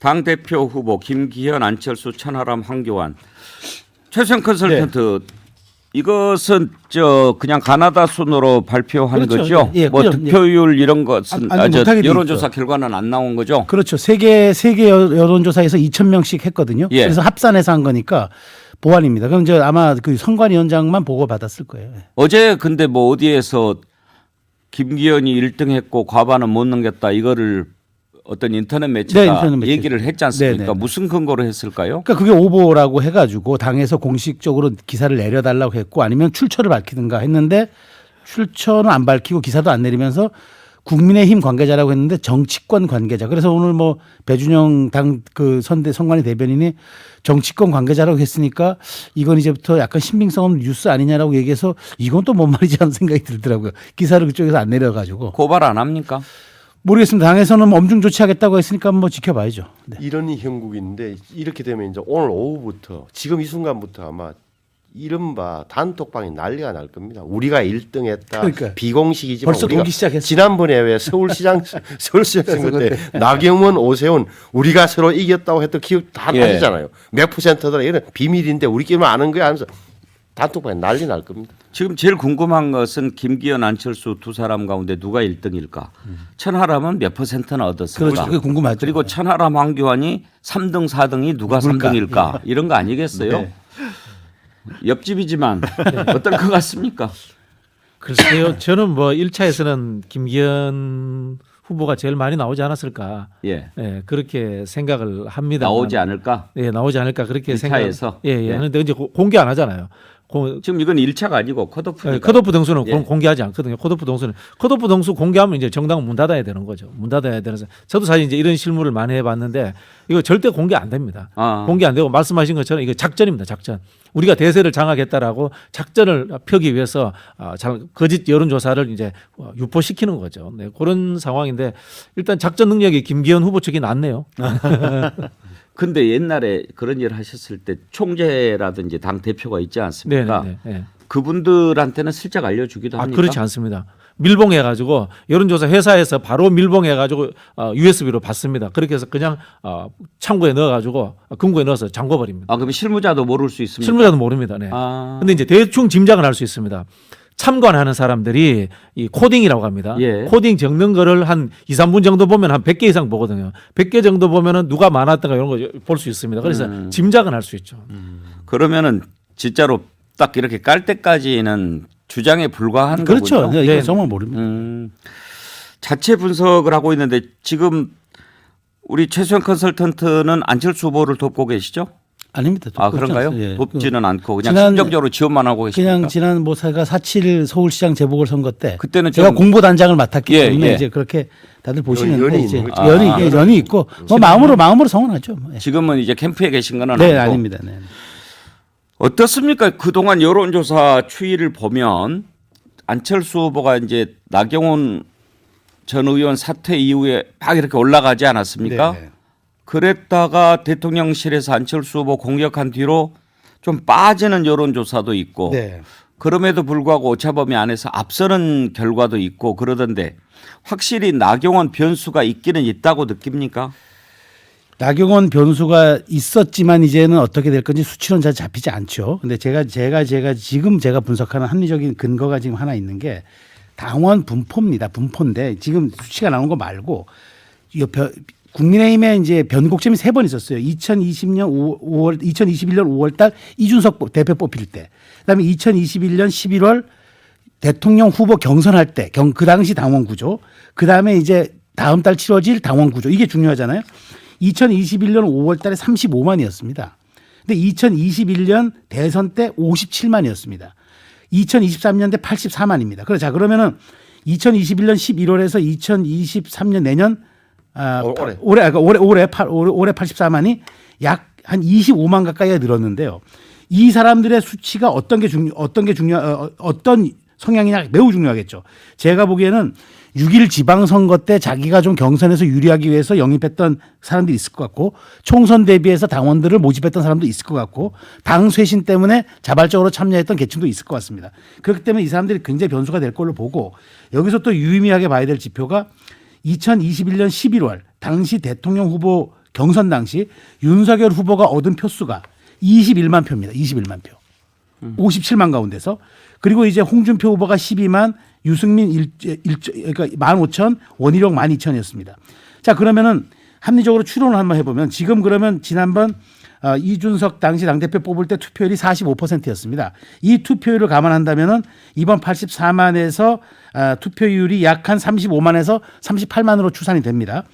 당 대표 후보 김기현, 안철수, 천하람, 황교안, 최선 컨설턴트 이것은 저 그냥 가나다 순으로 발표한 그렇죠. 거죠. 예, 예, 뭐 그죠. 득표율 이런 것은 아니, 아, 저 여론조사 있죠. 결과는 안 나온 거죠. 그렇죠. 세계 세계 여- 여론조사에서 2천 명씩 했거든요. 예. 그래서 합산해서 한 거니까 보완입니다. 그럼 이제 아마 그 선관위원장만 보고 받았을 거예요. 예. 어제 근데 뭐 어디에서 김기현이 1등했고 과반은 못 넘겼다 이거를 어떤 인터넷 매체가 네, 인터넷 매체. 얘기를 했지 않습니까? 네, 네, 네. 무슨 근거로 했을까요? 그러니까 그게 오보라고 해가지고 당에서 공식적으로 기사를 내려달라고 했고 아니면 출처를 밝히든가 했는데 출처는 안 밝히고 기사도 안 내리면서 국민의힘 관계자라고 했는데 정치권 관계자. 그래서 오늘 뭐 배준영 당 그 선대 선관위 대변인이 정치권 관계자라고 했으니까 이건 이제부터 약간 신빙성 없는 뉴스 아니냐라고 얘기해서 이건 또 뭔 말이지 하는 생각이 들더라고요. 기사를 그쪽에서 안 내려가지고 고발 안 합니까? 모르겠습니다. 당에서는 뭐 엄중 조치하겠다고 했으니까 뭐 지켜봐야죠. 네. 이런 형국인데 이렇게 되면 이제 오늘 오후부터 지금 이 순간부터 아마 이른바 단톡방이 난리가 날 겁니다. 우리가 1등 했다. 그러니까요. 비공식이지만 벌써 우리가 돌기 시작했어요. 지난번에 왜 서울시장 서울시장 선거 때 나경원 오세훈 우리가 서로 이겼다고 했던 기억 다 예. 나시잖아요. 몇 퍼센트더라 이런 비밀인데 우리끼리만 아는 거야 하면서 단톡방에 난리 날 겁니다. 지금 제일 궁금한 것은 김기현, 안철수 두 사람 가운데 누가 1등일까? 천하람은 몇 퍼센트나 얻었을까? 그렇죠. 그게 궁금하죠. 그리고 천하람, 황교안이 3등, 4등이 누가 누굴까? 3등일까? 이런 거 아니겠어요? 네. 옆집이지만 어떨 것 같습니까? 글쎄요. 저는 뭐 1차에서는 김기현 후보가 제일 많이 나오지 않았을까. 예. 예, 그렇게 생각을 합니다. 나오지 않을까? 예, 나오지 않을까 그렇게 생각. 일차에서? 예, 예. 예. 그런데 이제 고- 공개 안 하잖아요. 공, 지금 이건 1차가 아니고 컷오프니까. 예, 컷오프 등수는 예. 공- 공개하지 않거든요. 컷오프 등수는 컷오프 등수 공개하면 이제 정당은 문 닫아야 되는 거죠. 문 닫아야 되는. 저도 사실 이제 이런 실무를 많이 해봤는데 이거 절대 공개 안 됩니다. 아. 공개 안 되고 말씀하신 것처럼 이거 작전입니다. 작전. 우리가 대세를 장악했다라고 작전을 펴기 위해서 아, 잘- 거짓 여론조사를 이제 어, 유포시키는 거죠. 네, 그런 상황인데 일단 작전 능력이 김기현 후보 측이 낫네요. 근데 옛날에 그런 일 하셨을 때 총재라든지 당 대표가 있지 네, 않습니까? 네, 네. 그분들한테는 슬쩍 알려주기도 아, 합니까? 그렇지 않습니다. 밀봉해가지고 여론조사 회사에서 바로 밀봉해가지고 어, USB로 받습니다. 그렇게 해서 그냥 어, 창고에 넣어가지고 어, 금고에 넣어서 잠궈버립니다. 아 그럼 실무자도 모를 수 있습니까? 실무자도 모릅니다. 네. 아. 근데 이제 대충 짐작을 할수 있습니다. 참관하는 사람들이 이 코딩이라고 합니다. 예. 코딩 적는 거를 한 2, 3분 정도 보면 한 100개 이상 보거든요. 100개 정도 보면은 누가 많았던가 이런 거 볼 수 있습니다. 그래서 음. 짐작은 할 수 있죠. 그러면은 진짜로 딱 이렇게 깔 때까지는 주장에 불과한 그렇죠. 거군요. 이거 네. 정말 모릅니다. 음, 자체 분석을 하고 있는데 지금 우리 최수영 컨설턴트는 안철수 후보를 돕고 계시죠? 아닙니다. 아 그런가요? 않습니다. 예. 돕지는 않고 그냥 지난- 심정적으로 지원만 하고 계십니까? 그냥 지난 뭐 제가 4.7 서울시장 재보궐 선거 때 그때는 제가 좀- 공보단장을 맡았기 예, 때문에 예. 이제 그렇게 다들 보시는데 연이 이제 거죠. 연이 아. 예, 연이 있고 뭐 마음으로 마음으로 성원하죠. 뭐. 예. 지금은 이제 캠프에 계신 건 네, 아니고 아닙니다. 네. 어떻습니까? 그동안 여론조사 추이를 보면 안철수 후보가 이제 나경원 전 의원 사퇴 이후에 막 이렇게 올라가지 않았습니까? 네. 그랬다가 대통령실에서 안철수 후보 공격한 뒤로 좀 빠지는 여론조사도 있고 네. 그럼에도 불구하고 오차범위 안에서 앞서는 결과도 있고 그러던데 확실히 나경원 변수가 있기는 있다고 느낍니까? 나경원 변수가 있었지만 이제는 어떻게 될 건지 수치론 잘 잡히지 않죠. 근데 제가 제가 제가 지금 제가 분석하는 합리적인 근거가 지금 하나 있는 게 당원 분포입니다. 분포인데 지금 수치가 나온 거 말고 국민의힘에 이제 변곡점이 세 번 있었어요. 2020년 5 월, 2021년 5월 달 이준석 대표 뽑힐 때. 그다음에 2021년 11월 대통령 후보 경선할 때, 경, 그 당시 당원 구조, 그 다음에 이제 다음 달 치러질 당원 구조, 이게 중요하잖아요. 2021년 5월 달에 35만이었습니다. 근데 2021년 대선 때 57만이었습니다. 2023년 때 84만입니다. 그래, 자, 그러면은 2021년 11월에서 2023년 내년 아, 올- 올해. 올해 아까 올해 올해 팔 올해, 올해 84만이 약 한 25만 가까이가 늘었는데요. 이 사람들의 수치가 어떤 게 중요 어떤 게 중요 어, 어떤 성향이냐 매우 중요하겠죠. 제가 보기에는 6일 지방선거 때 자기가 좀 경선에서 유리하기 위해서 영입했던 사람들이 있을 것 같고 총선 대비해서 당원들을 모집했던 사람도 있을 것 같고 당 쇄신 때문에 자발적으로 참여했던 계층도 있을 것 같습니다. 그렇기 때문에 이 사람들이 굉장히 변수가 될 걸로 보고 여기서 또 유의미하게 봐야 될 지표가 2021년 11월 당시 대통령 후보 경선 당시 윤석열 후보가 얻은 표수가 21만 표입니다. 21만 표. 57만 가운데서 그리고 이제 홍준표 후보가 12만 유승민 1, 1 그러니까 15,000 원희룡 12,000이었습니다. 자 그러면은 합리적으로 추론을 한번 해 보면 지금 그러면 지난번 어, 이준석 당시 당대표 뽑을 때 투표율이 45%였습니다. 이 투표율을 감안한다면은 이번 84만에서 아, 투표율이 약 한 35만에서 38만으로 추산이 됩니다.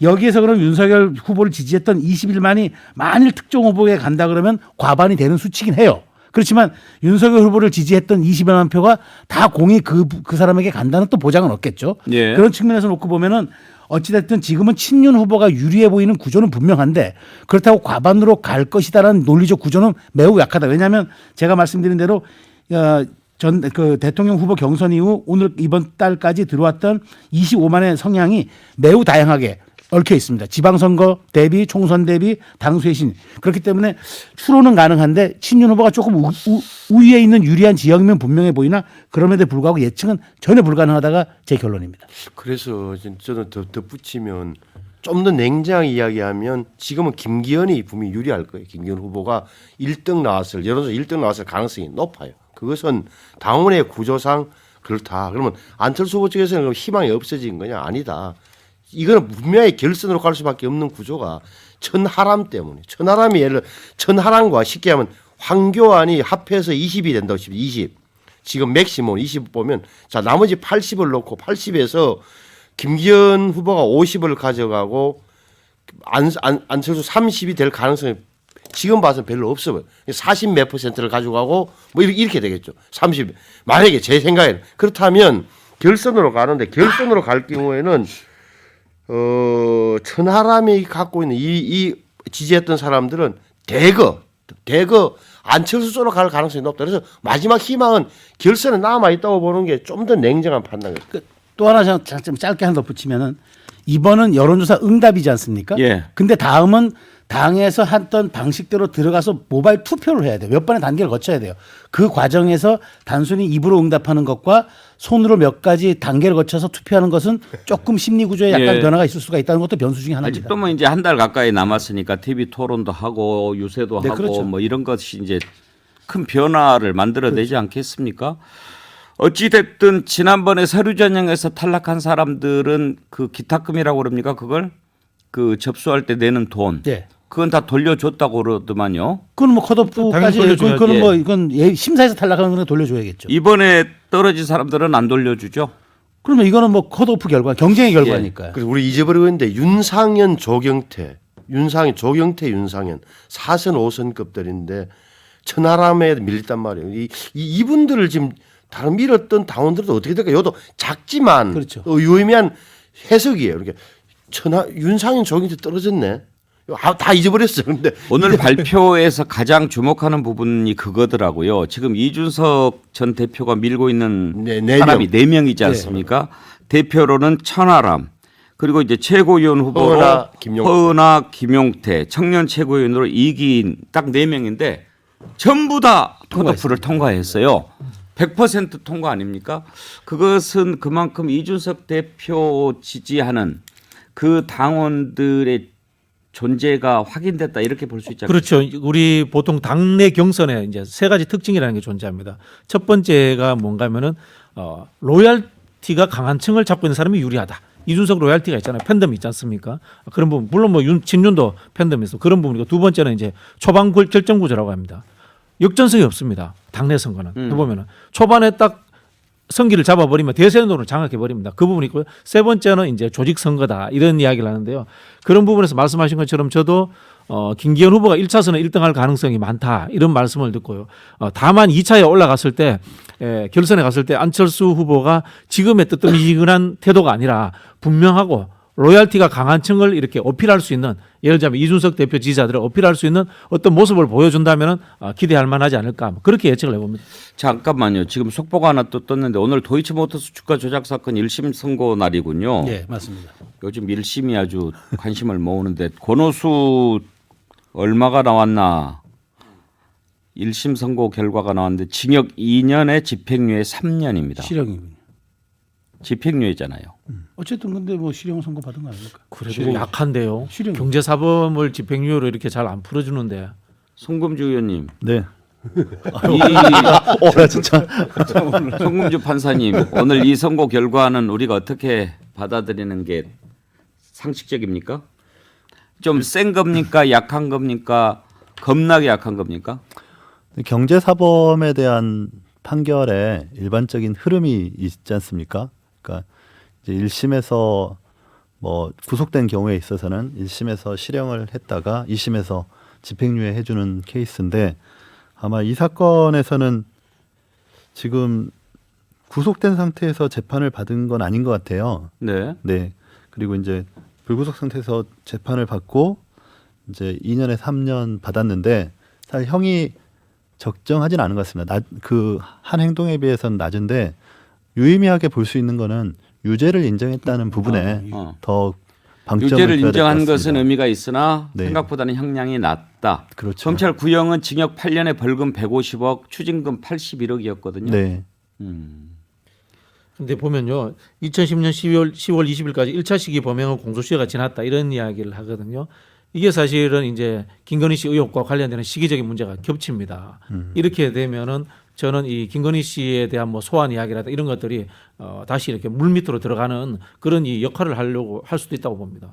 여기에서 그럼 윤석열 후보를 지지했던 21만이 만일 특정 후보에 간다 그러면 과반이 되는 수치긴 해요. 그렇지만 윤석열 후보를 지지했던 21만 표가 다 공이 그, 그 사람에게 간다는 또 보장은 없겠죠. 예. 그런 측면에서 놓고 보면은 어찌됐든 지금은 친윤 후보가 유리해 보이는 구조는 분명한데 그렇다고 과반으로 갈 것이다라는 논리적 구조는 매우 약하다. 왜냐하면 제가 말씀드린 대로 어, 전그 대통령 후보 경선 이후 오늘 이번 달까지 들어왔던 25만의 성향이 매우 다양하게 얽혀 있습니다. 지방선거 대비, 총선 대비, 당수의 그렇기 때문에 추론은 가능한데 친윤 후보가 조금 우, 우, 우 위에 있는 유리한 지역이면 분명해 보이나 그럼에도 불구하고 예측은 전혀 불가능하다가 제 결론입니다. 그래서 진- 저는 더 덧붙이면 좀 더 냉정하게 이야기하면 지금은 김기현이 분명히 유리할 거예요. 김기현 후보가 1등 나왔을 여론조사 1등 나왔을 가능성이 높아요. 그것은 당원의 구조상 그렇다. 그러면 안철수 후보 측에서는 희망이 없어진 거냐? 아니다. 이거는 분명히 결선으로 갈 수밖에 없는 구조가 천하람 때문에 천하람이 예를 천하람과 쉽게 하면 황교안이 합해서 20이 된다고 치면 20 지금 맥시멈 20 보면 자 나머지 80을 놓고 80에서 김기현 후보가 50을 가져가고 안, 안, 안철수 30이 될 가능성이 지금 봐서는 별로 없어 보여요. 40 몇 퍼센트를 가져가고 뭐 이렇게 되겠죠. 30. 만약에 제 생각에는 그렇다면 결선으로 가는데 결선으로 갈 경우에는 어, 천하람이 갖고 있는 이, 이 지지했던 사람들은 대거, 대거 안철수 쪽으로 갈 가능성이 높다. 그래서 마지막 희망은 결선에 남아 있다고 보는 게 좀 더 냉정한 판단이에요. 그, 또 하나 좀, 좀 짧게 하나 덧붙이면은 이번은 여론조사 응답이지 않습니까? 예. 근데 다음은 당에서 했던 방식대로 들어가서 모바일 투표를 해야 돼요. 몇 번의 단계를 거쳐야 돼요. 그 과정에서 단순히 입으로 응답하는 것과 손으로 몇 가지 단계를 거쳐서 투표하는 것은 조금 심리 구조에 약간 예. 변화가 있을 수가 있다는 것도 변수 중에 하나입니다. 아직도 뭐 이제 한 달 가까이 남았으니까 TV 토론도 하고 유세도 네, 하고 그렇죠. 뭐 이런 것이 이제 큰 변화를 만들어내지 않겠습니까? 어찌 됐든 지난번에 서류 전형에서 탈락한 사람들은 그 기탁금이라고 그럽니까? 그걸 그 접수할 때 내는 돈. 네. 그건 다 돌려줬다고 그러더만요. 그건 뭐 컷오프까지 당연히 돌려줘야지. 그건 뭐 이건 예, 심사에서 탈락하는 건 돌려줘야겠죠. 이번에 떨어진 사람들은 안 돌려주죠. 그러면 이거는 뭐 컷오프 결과, 경쟁의 결과니까요. 그래서 우리 잊어버리고 있는데 윤상현, 조경태, 윤상현, 조경태, 윤상현 사선 5선급들인데 천하람에 밀렸단 말이에요. 이, 이 이분들을 지금 다른 밀었던 당원들도 어떻게 될까? 요도 작지만 그렇죠. 어, 유의미한 해석이에요. 이렇게 천하 윤상현, 조경태 떨어졌네. 아, 다 잊어버렸어. 근데 오늘 발표에서 가장 주목하는 부분이 그거더라고요. 지금 이준석 전 대표가 밀고 있는 네, 네 사람이 명. 네 명이지 않습니까? 대표로는 천하람 그리고 이제 최고위원 후보로 허은하, 김용태. 허은하, 김용태, 청년 최고위원으로 이기인 딱 네 명인데 전부 다 컷오프를 통과했어요. 100% 통과 아닙니까? 그것은 그만큼 이준석 대표 지지하는 그 당원들의 존재가 확인됐다 이렇게 볼수 않습니까? 그렇죠. 우리 보통 당내 경선에 이제 세 가지 특징이라는 게 존재합니다. 첫 번째가 뭔가면은 어, 로얄티가 강한 층을 잡고 있는 사람이 유리하다. 이준석 로얄티가 있잖아요. 팬덤이 있지 않습니까? 그런 부분 물론 뭐 윤, 진윤도 팬덤이 있어 그런 부분이고 두 번째는 이제 초반 굴- 결정 구조라고 합니다. 역전성이 없습니다. 당내 선거는 해보면은 초반에 딱 선기를 잡아버리면 대선으로 장악해버립니다. 그 부분이 있고요. 세 번째는 이제 조직 선거다 이런 이야기를 하는데요. 그런 부분에서 말씀하신 것처럼 저도 어, 김기현 후보가 1차선에 1등 할 가능성이 많다 이런 말씀을 듣고요. 어, 다만 2차에 올라갔을 때 에, 결선에 갔을 때 안철수 후보가 지금의 뜨뜻미지근한 태도가 아니라 분명하고 로얄티가 강한 층을 이렇게 어필할 수 있는 예를 들자면 이준석 대표 지지자들을 어필할 수 있는 어떤 모습을 보여준다면 어, 기대할 만하지 않을까 뭐 그렇게 예측을 해봅니다. 잠깐만요. 지금 속보가 하나 또 떴는데 오늘 도이치모터스 주가 조작 사건 1심 선고 날이군요. 예, 맞습니다. 요즘 1심이 아주 관심을 모으는데 권오수 얼마가 나왔나? 1심 선고 결과가 나왔는데 징역 2년에 집행유예 3년입니다. 실형입니다. 집행유예잖아요. 어쨌든 근데 뭐 실형 선고 받은 거 아닙니까? 그래도 약한데요. 실형. 경제사범을 집행유예로 이렇게 잘 안 풀어주는데 송금주 의원님, 네. 이 어, 나 진짜. 송금주 판사님, 오늘 이 선고 결과는 우리가 어떻게 받아들이는 게 상식적입니까? 좀 센 겁니까? 약한 겁니까? 겁나게 약한 겁니까? 경제사범에 대한 판결에 일반적인 흐름이 있지 않습니까? 그러니까 이제 1심에서 뭐 구속된 경우에 있어서는 1심에서 실형을 했다가 2심에서 집행유예 해주는 케이스인데 아마 이 사건에서는 지금 구속된 상태에서 재판을 받은 건 아닌 것 같아요. 네. 네. 그리고 이제 불구속 상태에서 재판을 받고 이제 2년에 3년 받았는데 사실 형이 적정하진 않은 것 같습니다. 그 한 행동에 비해서는 낮은데 유의미하게 볼 수 있는 거는 유죄를 인정했다는 부분에 어. 더 방점을 유죄를 인정한. 것은 의미가 있으나 네. 생각보다는 형량이 낮다. 그렇죠. 검찰 구형은 징역 8년에 벌금 150억, 추징금 81억이었거든요. 네. 음. 근데 보면요. 2010년 12월 10월 20일까지 1차 시기 범행은 공소시효가 지났다 이런 이야기를 하거든요. 이게 사실은 이제 김건희 씨 의혹과 관련되는 시기적인 문제가 겹칩니다. 이렇게 되면은 저는 이 김건희 씨에 대한 뭐 소환 이야기라든가 이런 것들이 어, 다시 이렇게 물 밑으로 들어가는 그런 이 역할을 하려고 할 수도 있다고 봅니다.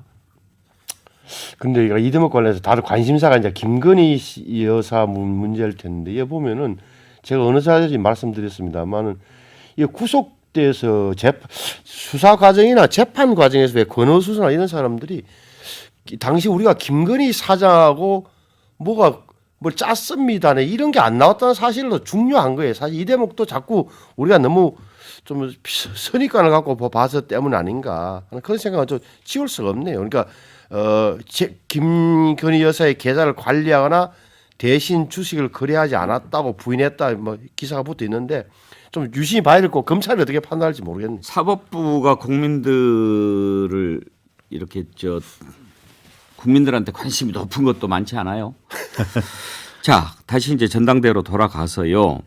근데 이거 이대목 관련해서 다들 관심사가 이제 김건희 씨 여사 문- 문제일 텐데 이 보면은 제가 어느 자리에 말씀드렸습니다만은 이 구속돼서 재 수사 과정이나 재판 과정에서 왜 권호 수사나 이런 사람들이 이 당시 우리가 김건희 사장하고 뭐가 뭘 짰습니다네 이런 게 안 나왔다는 사실도 중요한 거예요. 사실 이 대목도 자꾸 우리가 너무 좀 선입관을 갖고 봐서 때문 아닌가 하는 그런 생각은 좀 지울 수가 없네요. 그러니까 어, 제, 김건희 여사의 계좌를 관리하거나 대신 주식을 거래하지 않았다고 부인했다 뭐 기사가 붙어 있는데 좀 유심히 봐야 될 거 검찰이 어떻게 판단할지 모르겠네. 사법부가 국민들을 이렇게 저 국민들한테 관심이 높은 것도 많지 않아요. 자, 다시 이제 전당대로 돌아가서요.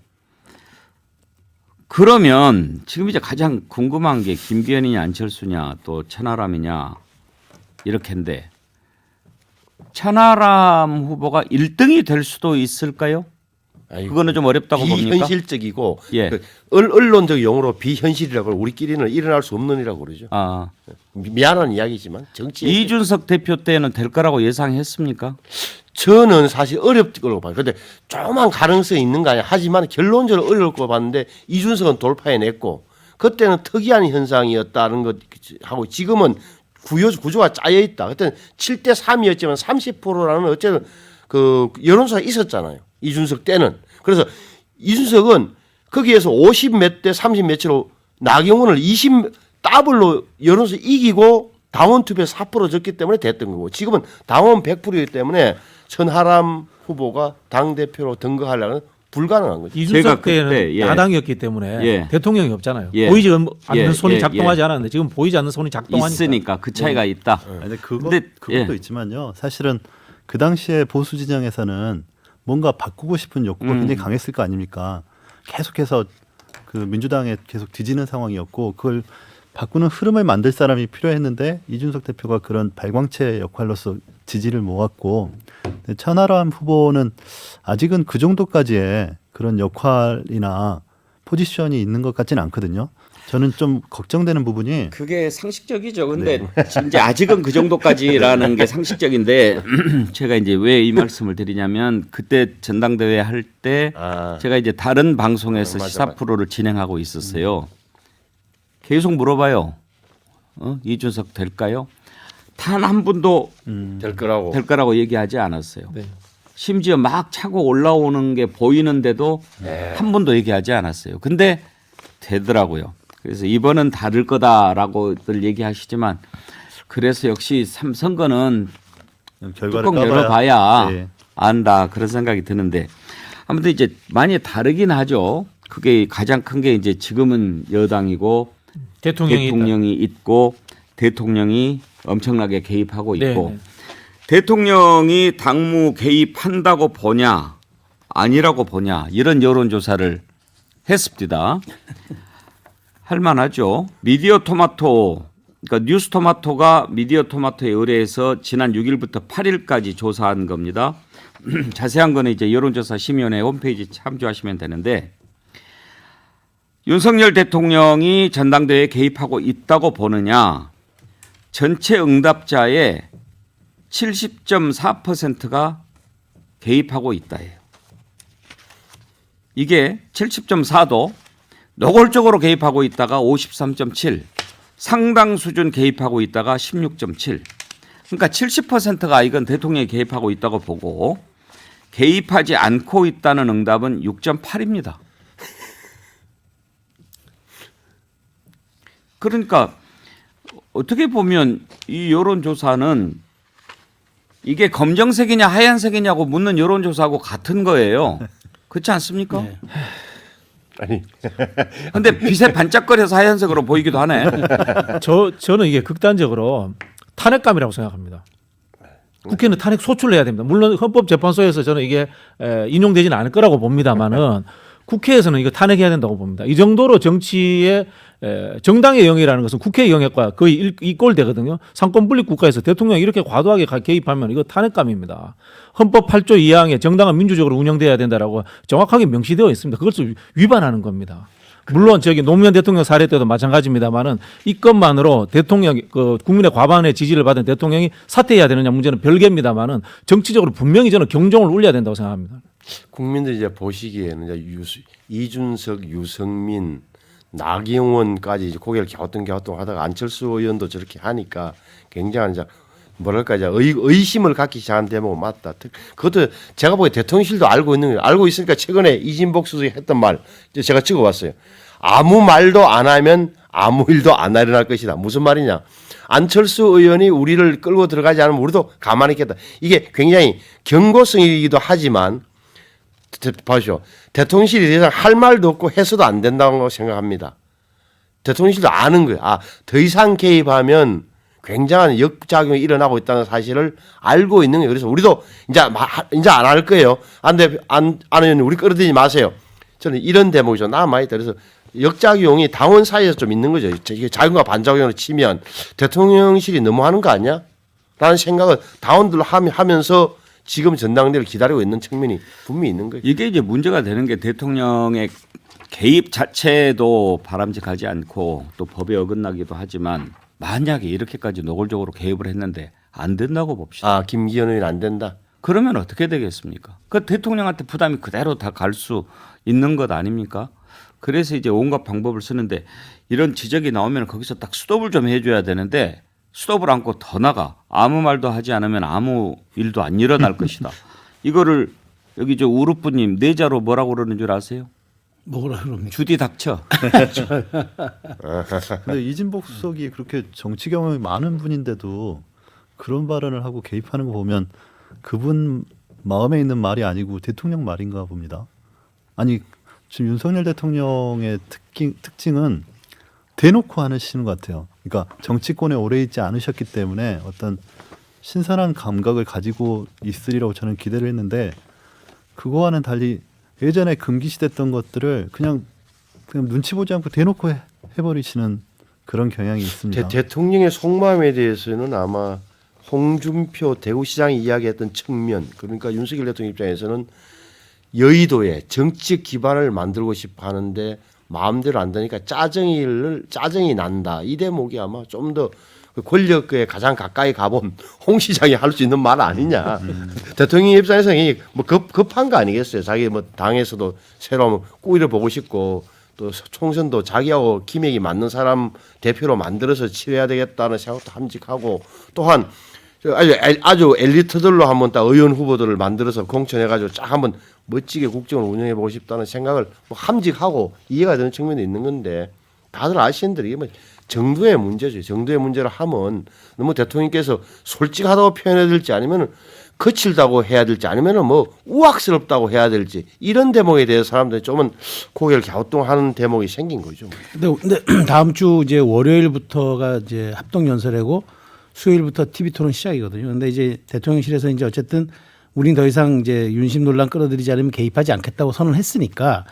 그러면 지금 이제 가장 궁금한 게 김기현이냐 안철수냐 또 천하람이냐 이렇게인데 천하람 후보가 1등이 될 수도 있을까요? 아이고, 그거는 좀 어렵다고 봅니까? 비현실적이고 예. 그 언- 언론적 용어로 비현실이라고 우리끼리는 일어날 수 없는 일이라고 그러죠. 아, 미- 미안한 이야기지만 정치 이준석 대표 때는 될 거라고 예상했습니까? 저는 사실 어렵을 거라고 봐요. 근데 조그만 가능성이 있는 거 아니야. 하지만 결론적으로 어려울 거 봤는데 이준석은 돌파해냈고 그때는 특이한 현상이었다는 것 하고 지금은 구조, 구조가 짜여 있다. 그때는 7대 3이었지만 30%라는 어쨌든 그 여론조사가 있었잖아요. 이준석 때는. 그래서 이준석은 거기에서 50 몇 대 30 몇으로 나경원을 20 더블로 여론조사 이기고 당원 투표 4% 졌기 때문에 됐던 거고 지금은 당원 100%이기 때문에 천하람 후보가 당 대표로 등극하려는 불가능한 거죠. 이준석 제가 때는 그때, 예. 야당이었기 때문에 예. 대통령이 없잖아요. 예. 보이지 않는 예, 손이 예, 작동하지 않았는데 지금 보이지 않는 손이 작동하니까. 있으니까 그 차이가 있다. 아니, 근데 근데, 그것도 예. 있지만요. 사실은 그 당시에 보수 진영에서는 뭔가 바꾸고 싶은 욕구가 음. 굉장히 강했을 거 아닙니까? 계속해서 그 민주당에 계속 뒤지는 상황이었고 그걸 바꾸는 흐름을 만들 사람이 필요했는데 이준석 대표가 그런 발광체 역할로서 지지를 모았고 천하람 후보는 아직은 그 정도까지의 그런 역할이나 포지션이 있는 것 같지는 않거든요. 저는 좀 걱정되는 부분이 그게 상식적이죠. 근데 이제 아직은 그 정도까지라는 게 상식적인데 제가 이제 왜 이 말씀을 드리냐면 그때 전당대회 할 때 아. 제가 이제 다른 방송에서 어, 맞아, 시사 맞아. 프로를 진행하고 있었어요. 계속 물어봐요. 어? 이준석 될까요? 단 한 분도 될 거라고. 될 거라고 얘기하지 않았어요. 네. 심지어 막 차고 올라오는 게 보이는데도 한 번도 얘기하지 않았어요. 근데 되더라고요. 그래서 이번은 다를 거다라고들 얘기하시지만 그래서 역시 삼 선거는 결과를 뚜껑 열어봐야 예. 안다 그런 생각이 드는데 아무튼 이제 많이 다르긴 하죠. 그게 가장 큰 게 이제 지금은 여당이고 대통령이. 대통령이 있고 대통령이 엄청나게 개입하고 네, 있고 네. 대통령이 당무 개입한다고 보냐 아니라고 보냐 이런 여론조사를 했습니다. 할 만하죠. 미디어 토마토 그러니까 뉴스 토마토가 미디어 토마토에 의뢰해서 지난 6일부터 8일까지 조사한 겁니다. 자세한 거는 이제 여론조사 심의원회 홈페이지 참조하시면 되는데 윤석열 대통령이 전당대회에 개입하고 있다고 보느냐 전체 응답자의 70.4%가 개입하고 있다예요. 이게 70.4도 노골적으로 개입하고 있다가 53.7, 상당 수준 개입하고 있다가 16.7. 그러니까 70%가 이건 대통령이 개입하고 있다고 보고 개입하지 않고 있다는 응답은 6.8입니다. 그러니까 어떻게 보면 이 여론조사는 이게 검정색이냐 하얀색이냐고 묻는 여론조사하고 같은 거예요. 그렇지 않습니까? 네. 아니 근데 빛에 반짝거려서 하얀색으로 보이기도 하네. 저 저는 이게 극단적으로 탄핵감이라고 생각합니다. 국회는 탄핵 소출을 해야 됩니다. 물론 헌법재판소에서 저는 이게 에, 인용되지는 않을 거라고 봅니다만은 국회에서는 이거 탄핵해야 된다고 봅니다. 이 정도로 정치의 에, 정당의 영역이라는 것은 국회의 영역과 거의 일- 이꼴 되거든요. 상권 분립 국가에서 대통령이 이렇게 과도하게 가- 개입하면 이거 탄핵감입니다. 헌법 8조 2항에 정당은 민주적으로 운영돼야 된다라고 정확하게 명시되어 있습니다. 그것을 위반하는 겁니다. 물론 저기 노무현 대통령 사례 때도 마찬가지입니다만은 이 것만으로 대통령 그 국민의 과반의 지지를 받은 대통령이 사퇴해야 되느냐 문제는 별개입니다만은 정치적으로 분명히 저는 경종을 울려야 된다고 생각합니다. 국민들이 이제 보시기에는 이제 유수, 이준석, 유승민, 나경원까지 이제 고개를 갸우뚱갸우뚱 하다가 안철수 의원도 저렇게 하니까 굉장한 이제 뭐랄까 이제 의, 의심을 갖기 시작한 대목은 맞다. 특- 그것도 제가 보기에 대통령실도 알고 있는 거예요. 알고 있으니까 최근에 이진복 수석이 했던 말 제가 찍어봤어요. 아무 말도 안 하면 아무 일도 안 일어날 것이다. 무슨 말이냐? 안철수 의원이 우리를 끌고 들어가지 않으면 우리도 가만히 있겠다. 이게 굉장히 경고성이기도 하지만 대- 봐시오. 대통령실이 더 이상 할 말도 없고 해서도 안 된다고 생각합니다. 대통령실도 아는 거예요. 아, 더 이상 개입하면 굉장한 역작용이 일어나고 있다는 사실을 알고 있는 거예요. 그래서 우리도 이제 이제 안 할 거예요. 안 돼, 안, 안 의원님, 우리 끌어들이지 마세요. 저는 이런 대목이 좀 남아있다. 그래서 역작용이 당원 사이에서 좀 있는 거죠. 이게 작용과 반작용으로 치면 대통령실이 너무 하는 거 아니야? 라는 생각을 당원들로 하면- 하면서 지금 전당대를 기다리고 있는 측면이 분명히 있는 거예요. 이게 이제 문제가 되는 게 대통령의 개입 자체도 바람직하지 않고 또 법에 어긋나기도 하지만 만약에 이렇게까지 노골적으로 개입을 했는데 안 된다고 봅시다. 아, 김기현 의원 안 된다. 그러면 어떻게 되겠습니까? 그 대통령한테 부담이 그대로 다 갈 수 있는 것 아닙니까? 그래서 이제 온갖 방법을 쓰는데 이런 지적이 나오면 거기서 딱 스톱을 좀 해줘야 되는데 스톱을 안고 더 나가 아무 말도 하지 않으면 아무 일도 안 일어날 것이다. 이거를 여기 저 우르프님 내자로 뭐라고 그러는 줄 아세요? 뭐라 그럽니까? 주디 닥쳐. 근데 이진복 수석이 그렇게 정치 경험이 많은 분인데도 그런 발언을 하고 개입하는 거 보면 그분 마음에 있는 말이 아니고 대통령 말인가 봅니다. 아니 지금 윤석열 대통령의 특징, 특징은 대놓고 하시는 것 같아요. 그러니까 정치권에 오래 있지 않으셨기 때문에 어떤 신선한 감각을 가지고 있으리라고 저는 기대를 했는데 그거와는 달리 예전에 금기시됐던 것들을 그냥 그냥 눈치 보지 않고 대놓고 해, 해버리시는 그런 경향이 있습니다. 대, 대통령의 속마음에 대해서는 아마 홍준표 대구시장이 이야기했던 측면 그러니까 윤석열 대통령 입장에서는 여의도에 정치적 기반을 만들고 싶어 하는데 마음대로 안 되니까 짜증을 짜증이 난다. 이 대목이 아마 좀 더 권력에 가장 가까이 가본 홍 시장이 할 수 있는 말 아니냐. 대통령 입장에서는 뭐 급, 급한 거 아니겠어요. 자기 뭐 당에서도 새로 꾸이를 보고 싶고 또 총선도 자기하고 김액이 맞는 사람 대표로 만들어서 치러야 되겠다는 생각도 함직하고 또한 저 아주 엘- 아주 엘리트들로 한번 딱 의원 후보들을 만들어서 공천해가지고 쫙 한번 멋지게 국정을 운영해 보고 싶다는 생각을 뭐 함직하고 이해가 되는 측면도 있는 건데 다들 아시는 대로 이게 뭐 정도의 문제죠. 정도의 문제를 하면 너무 대통령께서 솔직하다고 표현해야 될지 아니면 거칠다고 해야 될지 아니면은 뭐 우악스럽다고 해야 될지 이런 대목에 대해서 사람들이 좀은 고개를 갸우뚱하는 대목이 생긴 거죠. 근데, 근데 다음 주 이제 월요일부터가 이제 합동 연설회고 수요일부터 TV 토론 시작이거든요. 근데 이제 대통령실에서 이제 어쨌든 우린 더 이상 이제 윤심 논란 끌어들이지 않으면 개입하지 않겠다고 선언했으니까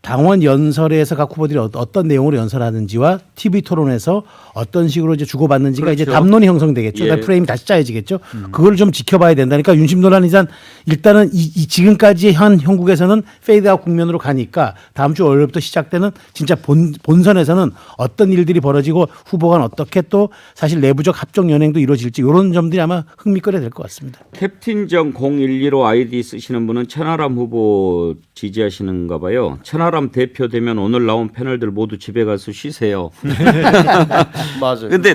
당원 연설에서 각 후보들이 어- 어떤 내용으로 연설하는지와 TV 토론에서 어떤 식으로 이제 주고받는지가 이제 그렇죠. 담론이 형성되겠죠. 예. 프레임이 다시 짜여지겠죠. 그걸 좀 지켜봐야 된다니까 윤심 논란 이산 일단은 이, 이 지금까지 현 형국에서는 페이드아웃 국면으로 가니까 다음 주 월요일부터 시작되는 진짜 본 본선에서는 어떤 일들이 벌어지고 후보간 어떻게 또 사실 내부적 합종 연행도 이루어질지 이런 점들이 아마 흥미거리 될 것 같습니다. 캡틴정 0115 아이디 쓰시는 분은 천하람 후보 지지하시는가 봐요. 천하 람 대표 되면 오늘 나온 패널들 모두 집에 가서 쉬세요. 맞아요. 근데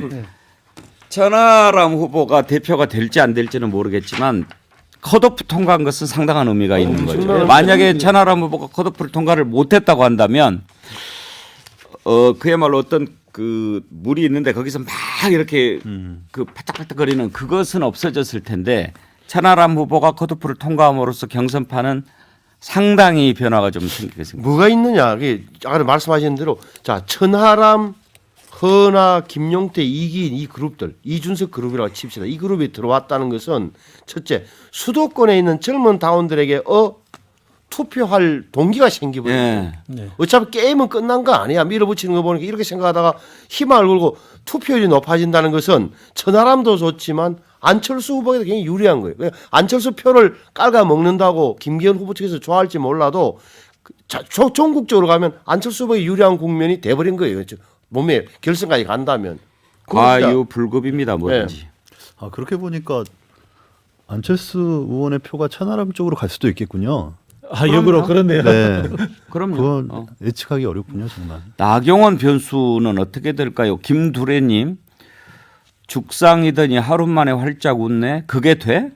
천하람 후보가 대표가 될지 안 될지는 모르겠지만 컷오프 통과한 것은 상당한 의미가 있는 거죠. 만약에 천하람 후보가 컷오프를 통과를 못했다고 한다면 어 그야말로 어떤 그 물이 있는데 거기서 막 이렇게 그 파닥파닥거리는 그것은 없어졌을 텐데 천하람 후보가 컷오프를 통과함으로써 경선판은 상당히 변화가 좀 생기겠습니다. 뭐가 있느냐? 그게 아까 말씀하신 대로 자 천하람, 허나, 김용태, 이기인 이 그룹들 이준석 그룹이라고 칩시다. 이 그룹이 들어왔다는 것은 첫째 수도권에 있는 젊은 다원들에게 어 투표할 동기가 생기버려. 예. 어차피 게임은 끝난 거 아니야. 밀어붙이는 거 보니까 이렇게 생각하다가 희망을 걸고 투표율이 높아진다는 것은 천하람도 좋지만 안철수 후보에도 굉장히 유리한 거예요. 그냥 안철수 표를 깔아 먹는다고 김기현 후보 측에서 좋아할지 몰라도 그 자, 조- 전국적으로 가면 안철수 후보에 유리한 국면이 돼버린 거예요. 몸에 결승까지 간다면. 과유 불급입니다 뭐든지. 아 그렇게 보니까 안철수 의원의 표가 천하람 쪽으로 갈 수도 있겠군요. 아 역으로 그렇네요. 네, 그럼요. 그건 어. 예측하기 어렵군요 정말. 나경원 변수는 어떻게 될까요? 김두래님 죽상이더니 하루 만에 활짝 웃네. 그게 돼?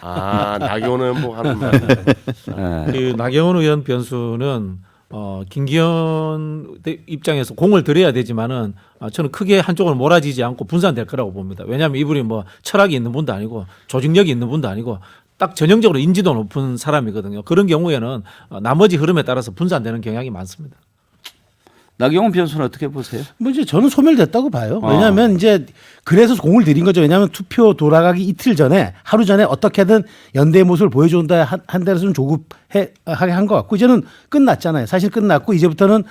아 나경원 뭐 하는 말. 예. 그 나경원 의원 변수는 어, 김기현 대- 입장에서 공을 들여야 되지만은 아, 저는 크게 한쪽으로 몰아지지 않고 분산될 거라고 봅니다. 왜냐하면 이분이 뭐 철학이 있는 분도 아니고 조직력이 있는 분도 아니고 딱 전형적으로 인지도 높은 사람이거든요. 그런 경우에는 어, 나머지 흐름에 따라서 분산되는 경향이 많습니다. 나경원 변수는 어떻게 보세요? 뭐 이제 저는 소멸됐다고 봐요. 아. 왜냐하면 이제 그래서 공을 들인 거죠. 왜냐하면 투표 돌아가기 이틀 전에 하루 전에 어떻게든 연대의 모습을 보여준다 한, 한 데서 좀 조급해 하게 한 것 같고 이제는 끝났잖아요. 사실 끝났고 이제부터는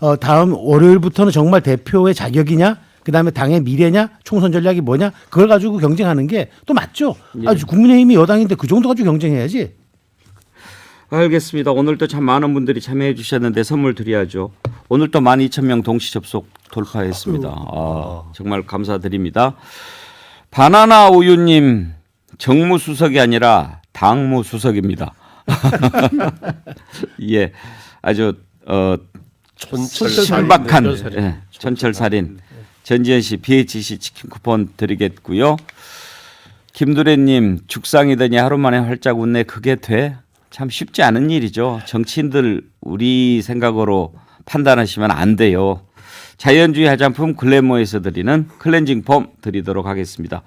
어, 다음 월요일부터는 정말 대표의 자격이냐, 그 다음에 당의 미래냐, 총선 전략이 뭐냐 그걸 가지고 경쟁하는 게 또 맞죠. 아주 국민의힘이 여당인데 그 정도 가지고 경쟁해야지. 알겠습니다. 오늘도 참 많은 분들이 참여해 주셨는데 선물 드려야죠. 오늘 또 12,000명 동시 접속 돌파했습니다. 아, 정말 감사드립니다. 바나나 우유님 정무수석이 아니라 당무수석입니다. 예, 아주 어, 촌철살인. 예, 촌철살인 전지현 씨 BHC 치킨 쿠폰 드리겠고요. 김두래님 죽상이더니 하루 만에 활짝 웃네 그게 돼? 참 쉽지 않은 일이죠. 정치인들 우리 생각으로 판단하시면 안 돼요. 자연주의 화장품 글래머에서 드리는 클렌징 폼 드리도록 하겠습니다.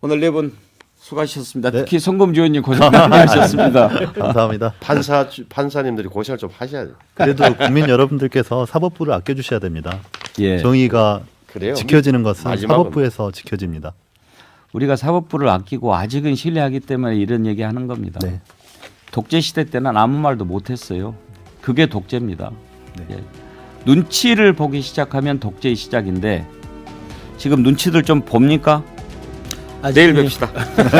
오늘 네 분 수고하셨습니다. 네. 특히 성검지원님 고생 많이 하셨습니다. 감사합니다. 판사 판사님들이 고생을 좀 하셔야 돼요. 그래도 국민 여러분들께서 사법부를 아껴주셔야 됩니다. 예. 정의가 그래요. 지켜지는 것은 마지막은- 사법부에서 지켜집니다. 우리가 사법부를 아끼고 아직은 신뢰하기 때문에 이런 얘기 하는 겁니다. 네. 독재 시대 때는 아무 말도 못 했어요. 그게 독재입니다. 네. 예. 눈치를 보기 시작하면 독재의 시작인데 지금 눈치들 좀 봅니까? 내일 뵙시다.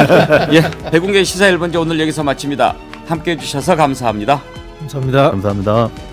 예, 배국계 시사 1번째 오늘 여기서 마칩니다. 함께 해 주셔서 감사합니다. 감사합니다. 감사합니다.